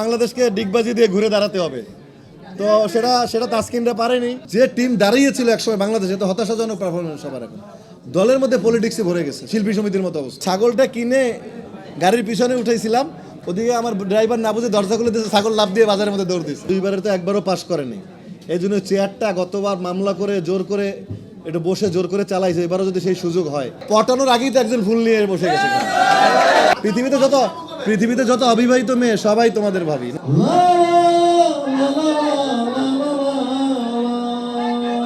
বাংলাদেশকে ডিগবাজি দিয়ে ঘুরে দাঁড়াতে হবে। তো সেটা সেটা তাসকিনরা পারেনি। যে টিম দাঁড়িয়েছিল একসময় বাংলাদেশে, তো হতাশাজনক পারফরমেন্স সবার এখন। দলের মধ্যে পলিটিক্সে ভরে গেছে, শিল্পী সমিতির মতো অবস্থা। ছাগলটা কিনে গাড়ির পিছনে উঠাইছিলাম, ওদিকে আমার ড্রাইভার না বুঝে দরজা খুলে দিয়েছে, ছাগল লাভ দিয়ে বাজারের মধ্যে দৌড় দিচ্ছে দুইবারে তো একবারও পাস করেনি। এই জন্য চেয়ারটা গতবার মামলা করে জোর করে, একটু বসে জোর করে চালাইছে, এবারও যদি সেই সুযোগ হয়। পটানোর আগেই তো একজন ফুল নিয়ে বসে গেছে। পৃথিবীতে যত পৃথিবীতে যত অবিবাহিত মেয়ে সবাই তোমাদের ভাবি।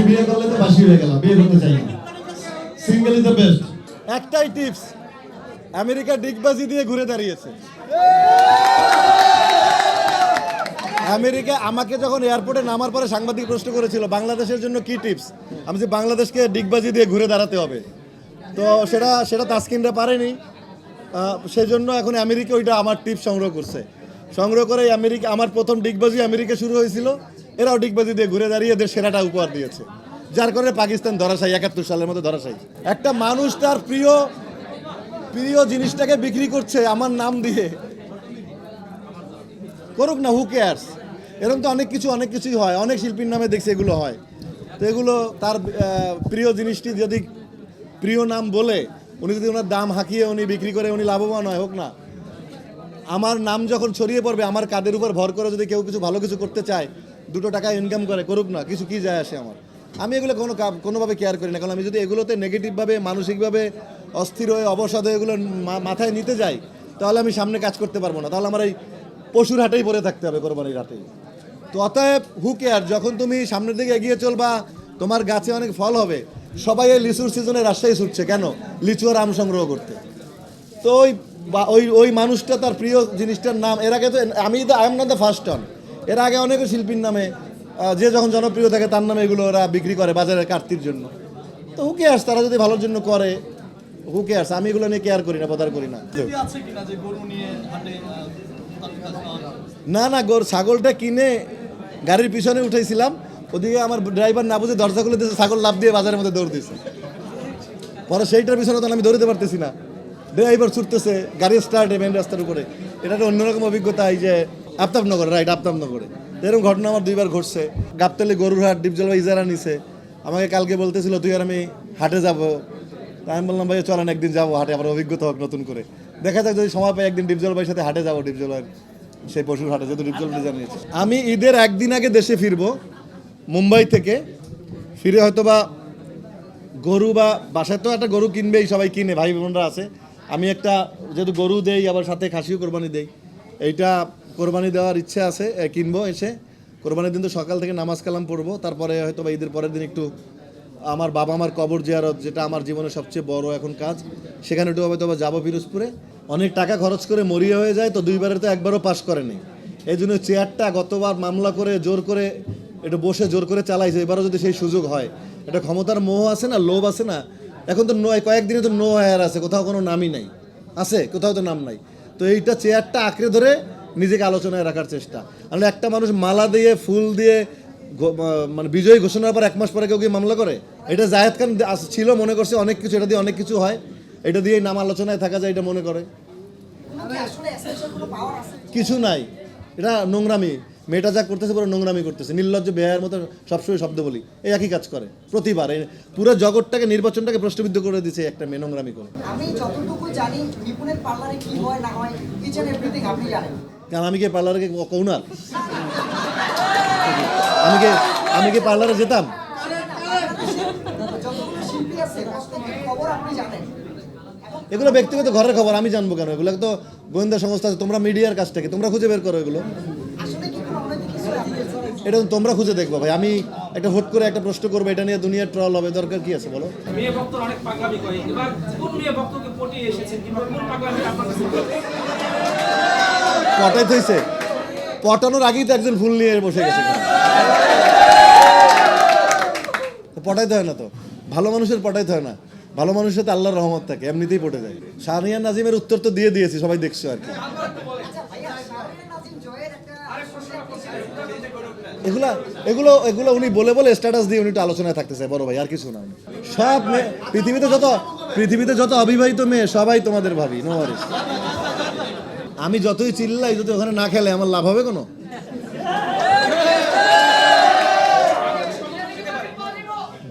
বিয়ে করলে তো বাসি হয়ে গেলাম বিয়ে করতে চাই সিঙ্গেল ইজ দ্য বেস্ট একটাই টিপস আমেরিকা ডিগবাজি দিয়ে ঘুরে দাঁড়িয়েছে। আমেরিকা আমাকে যখন এয়ারপোর্টে নামার পরে সাংবাদিক প্রশ্ন করেছিল বাংলাদেশের জন্য কি টিপস আমি যে বাংলাদেশকে ডিগবাজি দিয়ে ঘুরে দাঁড়াতে হবে। তো সেটা সেটা তাসকিনরা পারেনি। আহ, সেজন্য এখন আমেরিকা ওইটা আমার টিপ সংগ্রহ করছে। সংগ্রহ করে আমেরিকা আমার প্রথম ডিগবাজি আমেরিকা শুরু হয়েছিল। এরাও ডিগবাজি দিয়ে ঘুরে দাঁড়িয়ে এদের সেরাটা উপহার দিয়েছে। যার কারণে পাকিস্তান ধরাশায়ী একাত্তর সালের মধ্যে ধরাশায়ী। একটা মানুষ তার প্রিয় প্রিয় জিনিসটাকে বিক্রি করছে আমার নাম দিয়ে। করুক না হু কেয়ার্স এরকম তো অনেক কিছু অনেক কিছুই হয়। অনেক শিল্পীর নামে দেখছি এগুলো হয়। তো এগুলো তার প্রিয় জিনিসটি যদি প্রিয় নাম বলে উনি যদি ওনার দাম হাঁকিয়ে উনি বিক্রি করে উনি লাভবান হয়, হোক না। আমার নাম যখন ছড়িয়ে পড়বে, আমার কাদের উপর ভর করে যদি কেউ কিছু ভালো কিছু করতে চায়, দুটো টাকা ইনকাম করে, করুক না, কিছু কি যায় আসে আমার। আমি এগুলো কোনো কোনোভাবে কেয়ার করি না, কারণ আমি যদি এগুলোতে নেগেটিভভাবে মানসিকভাবে অস্থির হয়ে, অবসাদ হয়ে এগুলো মাথায় নিতে যাই, তাহলে আমি সামনে কাজ করতে পারব না। তাহলে আমার এই পশুর হাটেই পড়ে থাকতে হবে কোরবানির হাটেই। তো অতএব হু কেয়ার যখন তুমি সামনের দিকে এগিয়ে চলবা, তোমার গাছে অনেক ফল হবে। সবাই এই লিচুর সিজনে রাজশাহী ছুটছে কেন? লিচু আর আম সংগ্রহ করতে। তো ওই বা- ওই ওই মানুষটা তার প্রিয় জিনিসটার নাম এর আগে তো আমি তো I am not the first one এর আগে অনেক শিল্পীর নামে যে যখন জনপ্রিয় থাকে তার নামে এগুলো ওরা বিক্রি করে বাজারে কাটতির জন্য। তো হুকে আস তারা যদি ভালোর জন্য করে হুকে আস আমি এগুলো নিয়ে কেয়ার করি না পদার করি না? না না গোর ছাগলটা কিনে গাড়ির পিছনে উঠাইছিলাম ওদিকে আমার ড্রাইভার না বুঝে দরজা খুলে দিয়েছে, ছাগল লাভ দিয়ে বাজারের মধ্যে দৌড় দিয়েছে। পরে সেইটার পিছনে তখন আমি দৌড়তে পারতেছি না। ড্রাইভার ছুটতেছে, গাড়ি স্টার্ট মেন রাস্তার উপরে। এটা একটা অন্যরকম অভিজ্ঞতা এই যে আফতাবনগর রাইট আফতাবনগরে। তো এরকম ঘটনা আমার দুইবার ঘটছে। গাবতলি, গরুরহাট ডিপজল বা ইজারা নিছে। আমাকে কালকে বলতেছিল, তুই আর আমি হাটে যাব। আমি বললাম ভাই চলেন, একদিন যাব হাটে আমার অভিজ্ঞতা হোক নতুন করে। দেখা যাক যদি সময় পাই, একদিন ডিপজল ভাইয়ের সাথে হাটে যাব ডিপজল ভাইয়ের সেই পশুর হাটে, যেহেতু ডিপজল ভাই জানিয়েছে। আমি ঈদের একদিন আগে দেশে ফিরবো। মুম্বাই থেকে ফিরে হয়তো বা গরু বা বাসায় তো একটা গরু কিনবেই, সবাই কিনে, ভাই বোনরা আছে। আমি একটা যেহেতু গরু দেই, আবার সাথে খাসিও কোরবানি দেই। এইটা কোরবানি দেওয়ার ইচ্ছে আছে কিনবো এসে। কোরবানির দিন তো সকাল থেকে নামাজ কালাম পড়ব, তারপরে হয়তো বা ঈদের পরের দিন একটু আমার বাবা আমার কবর জিয়ারত, যেটা আমার জীবনের সবচেয়ে বড় এখন কাজ। সেখানে একটু হয়তো বা যাব ফিরোজপুরে। অনেক টাকা খরচ করে মরিয়া হয়ে যায়, তো দুইবারে তো একবারও পাস করেনি। এই জন্য চেয়ারটা গতবার মামলা করে জোর করে একটু বসে জোর করে চালাইছে এবারও যদি সেই সুযোগ হয়। এটা ক্ষমতার মোহ আছে না লোভ আছে না? এখন তো নো কয়েকদিনে তো নো হায়ার আছে কোথাও কোনো নামই নাই। আছে কোথাও তো নাম নাই। তো এইটা চেয়ারটা আঁকড়ে ধরে নিজেকে আলোচনায় রাখার চেষ্টা। আর একটা মানুষ মালা দিয়ে ফুল দিয়ে মানে বিজয়ী ঘোষণার পর এক মাস পরে কেউ কি মামলা করে? এটা জায়েদ খান ছিল মনে করছে অনেক কিছু এটা দিয়ে অনেক কিছু হয়। এটা দিয়ে নাম আলোচনায় থাকা যায় এটা মনে করে। কিছু নাই। এটা নোংরামি। মেয়েটা যা করতেছে পুরো নোংরামি করতেছে। নির্লজ্জ বেহায়ের মতো সবসময় শব্দ বলি। এই একই কাজ করে প্রতিবার। পুরো জগৎটাকে নির্বাচনটাকে প্রশ্নবিদ্ধ করে দিচ্ছে একটা মেয়ে নোংরামি করে। আমি যতটুকু জানি নিপুণের পার্লারে কি হয় না হয় এন্ড এভরিথিং আপনি জানেন। কারণ আমি কি পার্লারে কৌনার? আমি কি আমি কি পার্লারে যেতাম? এগুলো ব্যক্তিগত ঘরের খবর আমি জানব কেন? এগুলো তো গোয়েন্দা সংস্থা আছে তোমরা মিডিয়ার কাছ থেকে তোমরা খুঁজে বের করো এগুলো আসলে কি কোনো অনৈতিক কিছু আপনি এটা তোমরা খুঁজে দেখব ভাই। আমি একটা হুট করে একটা প্রশ্ন করব এটা নিয়ে দুনিয়ার ট্রল হবে দরকার কি আছে বলো? মেয়ে ভক্তরা অনেক পাগলামি করে। এবার কোন মেয়ে ভক্তকে পটিয়ে এসেছেন কিংবা কোন পাগলামি আপনার কাছে? পটাইতে হয়েছে পটানোর আগেই তো একজন ফুল নিয়ে বসে গেছে। পটাইতে হয় না তো। ভালো মানুষের পটাইতে হয় না। ভালো মানুষের তো আল্লাহর রহমত থাকে এমনিতেই পটে যায়। শাহরিয়ার নাজিমের উত্তর তো দিয়ে দিয়েছি সবাই দেখছ আর কি। এগুলা, এগুলো এগুলো উনি বলে বলে স্ট্যাটাস দিয়ে উনি একটু আলোচনায় থাকতেছে, বড় ভাই, আর কিছু না সব মেয়ে, পৃথিবীতে যত পৃথিবীতে যত অবিবাহিত মেয়ে, সবাই তোমাদের ভাবি নো আমি যতই চিল্লাই, যদি ওখানে না খেলে, আমার লাভ হবে কোনো?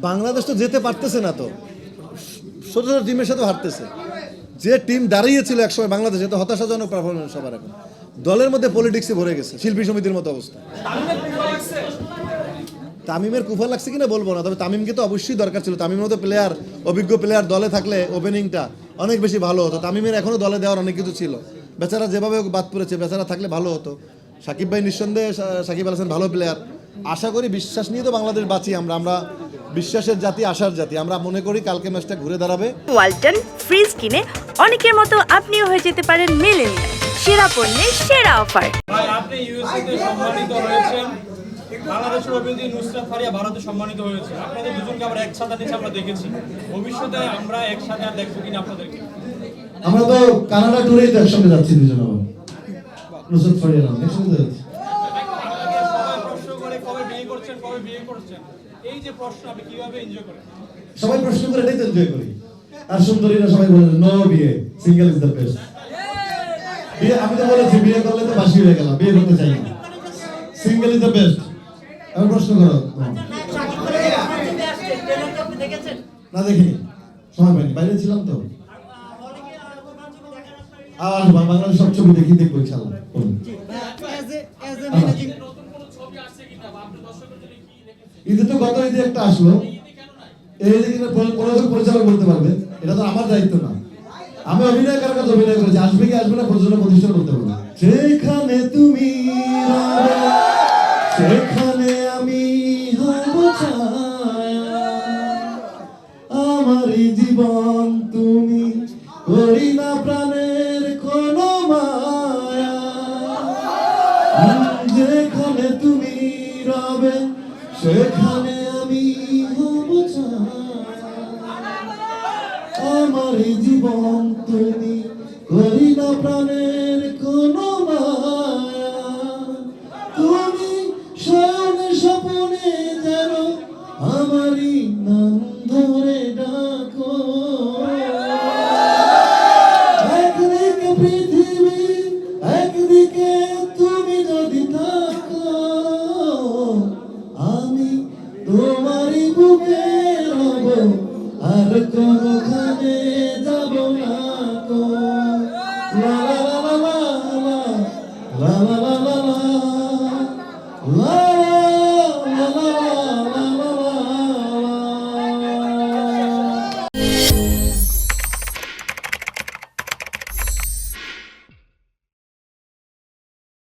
বাংলাদেশ তো যেতে পারতেছে না তো। ছোট ছোট টিমের সাথে হারতেছে। যে টিম দাঁড়িয়েছিল একসময় বাংলাদেশে তো হতাশাজনক পারফরমেন্স সবার এখন। দলের মধ্যে পলিটিক্সে ভরে গেছে, শিল্পী সমিতির মতো অবস্থা। তামিমের কুফা লাগছে কিনা বলব না, তবে তামিমকে তো অবশ্যই দরকার ছিল। তামিমের মতো প্লেয়ার অভিজ্ঞ প্লেয়ার দলে থাকলে ওপেনিংটা অনেক বেশি ভালো হতো। তামিমের এখনও দলে দেওয়ার অনেক কিছু ছিল। বেচারা যেভাবে বাদ পড়েছে, বেচারা থাকলে ভালো হতো। সাকিব ভাই নিঃসন্দেহে সাকিব আল হাসান ভালো প্লেয়ার আশা করি, বিশ্বাস নিয়ে তো বাংলাদেশ বাঁচি আমরা। আমরা বিশ্বাসের জাতি আশার জাতি। আমরা মনে করি কালকে ম্যাচটা ঘুরে দাঁড়াবে। ওয়ালটন ফ্রিজ কিনে অনেকের মতো আপনিও হয়ে যেতে পারেন মেলেনিয়া সেরা পণ্যের সেরা অফার। ভাই আপনি ইউএসএ তে সম্মানিত হয়েছেন বাংলাদেশের অভিনেত্রী নুসরাত ফারিয়া ভারতে সম্মানিত হয়েছে। আপনাদের দুজনকে আমরা একসাথে নিচে আমরা দেখেছি। ভবিষ্যতে আমরা একসাথে আর দেখব কিনা আপনাদেরকে? আমরা তো কানাডা ট্যুরেই তো একসঙ্গে যাচ্ছি দুজন আবার। নুসরত ফারিয়া নাম একসঙ্গে যাচ্ছি। আপনাকে সবাই প্রশ্ন করে কবে বিয়ে করছেন কবে বিয়ে করছেন? এই যে প্রশ্ন আপনি কীভাবে এনজয় করেন সবাই প্রশ্ন করে এটাই তো এনজয় করি। আর সুন্দরীরা সবাই বলে নো বিয়ে সিঙ্গেল ইজ দ্য বেস্ট বিয়ে আমি তো বলেছি বিয়ে করলে তো বাসি হয়ে গেলাম বিয়ে করতে চাই না। সিঙ্গেল ইজ দ্য বেস্ট আমি প্রশ্ন করো। না দেখিনি সময় পাইনি বাইরে ছিলাম তো। আর বাংলাদেশ সব ছবি দেখি দেখব ইনশাল্লাহ। ঈদে তো গত ঈদে একটা আসলো। এই ঈদে প্রযোজক পরিচালক বলতে পারবে, এটা তো আমার দায়িত্ব না। আমি অভিনয় করার কথা অভিনয় করেছি, আসবে কি আসবে না প্রযোজনা প্রতিষ্ঠান করতে পারব সেখানে তুমি সেখানে আমি আমার জীবন তুমি করি না প্রাণের কোনো মায়া। যেখানে তুমি রবে সেখানে আমি হব। আমার জীবন তুমি করি না প্রাণের la la la